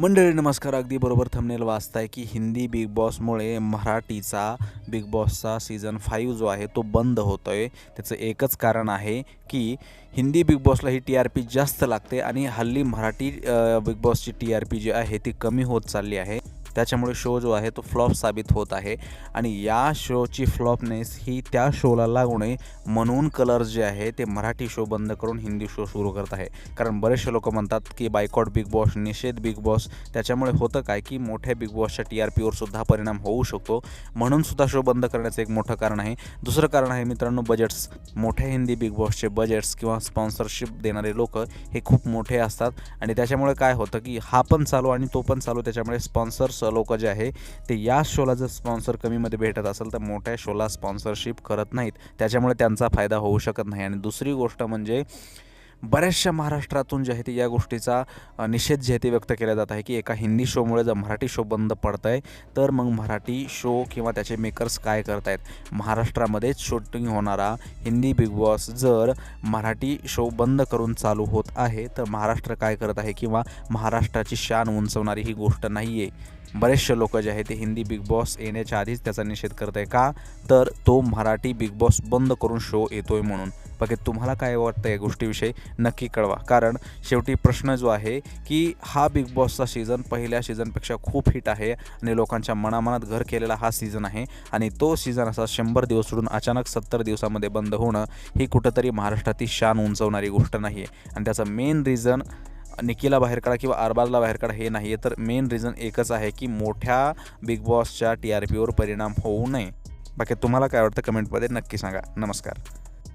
मंडळी नमस्कार. अगदी बरोबर थंबनेल वाचताय की हिंदी बिग बॉसमुळे मराठीचा बिग बॉसचा सीझन फाईव्ह जो आहे तो बंद होतो आहे त्याचं एकच कारण आहे की हिंदी बिग बॉसला ही टी आर पी जास्त लागते आणि हल्ली मराठी बिग बॉसची टी आर पी जी आहे ती कमी होत चालली आहे. त्याच्यामुळे शो जो आहे तो फ्लॉप साबित होत आहे. आणि या शोची फ्लॉपनेस ही त्या शोला लागू नये म्हणून कलर जे आहे ते मराठी शो बंद करून हिंदी शो सुरू करत आहे. कारण बरेचसे लोक म्हणतात की बायकॉट बिग बॉस निषेध बिग बॉस त्याच्यामुळे होतं काय की मोठ्या बिग बॉसच्या टी आर पीवर सुद्धा परिणाम होऊ शकतो. म्हणून सुद्धा शो बंद करण्याचं एक मोठं कारण आहे. दुसरं कारण आहे मित्रांनो बजेट्स मोठ्या हिंदी बिग बॉसचे बजेट्स किंवा स्पॉन्सरशिप देणारे लोक हे खूप मोठे असतात. आणि त्याच्यामुळे काय होतं की हा पण चालू आणि तो पण चालू. त्याच्यामुळे स्पॉन्सर्स लोक जे आहे ते या शोला जर स्पॉन्सर कमीमध्ये भेटत असेल तर मोठ्या शोला स्पॉन्सरशिप करत नाहीत. त्याच्यामुळे त्यांचा फायदा होऊ शकत नाही. आणि दुसरी गोष्ट म्हणजे बऱ्याचशा महाराष्ट्रातून जे आहे ते या गोष्टीचा निषेध जे आहे ते व्यक्त केला जात आहे की एका हिंदी शोमुळे जर मराठी शो बंद पडत आहे तर मग मराठी शो किंवा त्याचे मेकर्स काय करत आहेत महाराष्ट्रामध्येच शूटिंग होणारा हिंदी बिग बॉस जर मराठी शो बंद करून चालू होत आहे तर महाराष्ट्र काय करत आहे किंवा महाराष्ट्राची शान उंचवणारी ही गोष्ट नाही आहे बरेचसे लोक जे आहे ते हिंदी बिग बॉस येण्याच्या आधीच त्याचा निषेध करत आहे का? तर तो मराठी बिग बॉस बंद करून शो येतोय म्हणून. बाकी तुम्हाला काय वाटतं या गोष्टीविषयी नक्की कळवा. कारण शेवटी प्रश्न जो आहे की हा बिग बॉसचा सीझन पहिल्या सीझनपेक्षा खूप हिट आहे आणि लोकांच्या मनामनात घर केलेला हा सीझन आहे आणि तो सीझन असा शंभर दिवस सोडून अचानक सत्तर दिवसामध्ये बंद होणं ही कुठंतरी महाराष्ट्रातील शान उंचवणारी गोष्ट नाही आहे आणि त्याचं मेन रिझन निकीला बाहेर काढा किंवा अरबाजला बाहेर काढा हे नाही आहे तर मेन रिझन एकच आहे की मोठ्या बिग बॉसच्या टी आर पीवर परिणाम होऊ नये. बाकी तुम्हाला काय वाटतं कमेंटमध्ये नक्की सांगा. नमस्कार.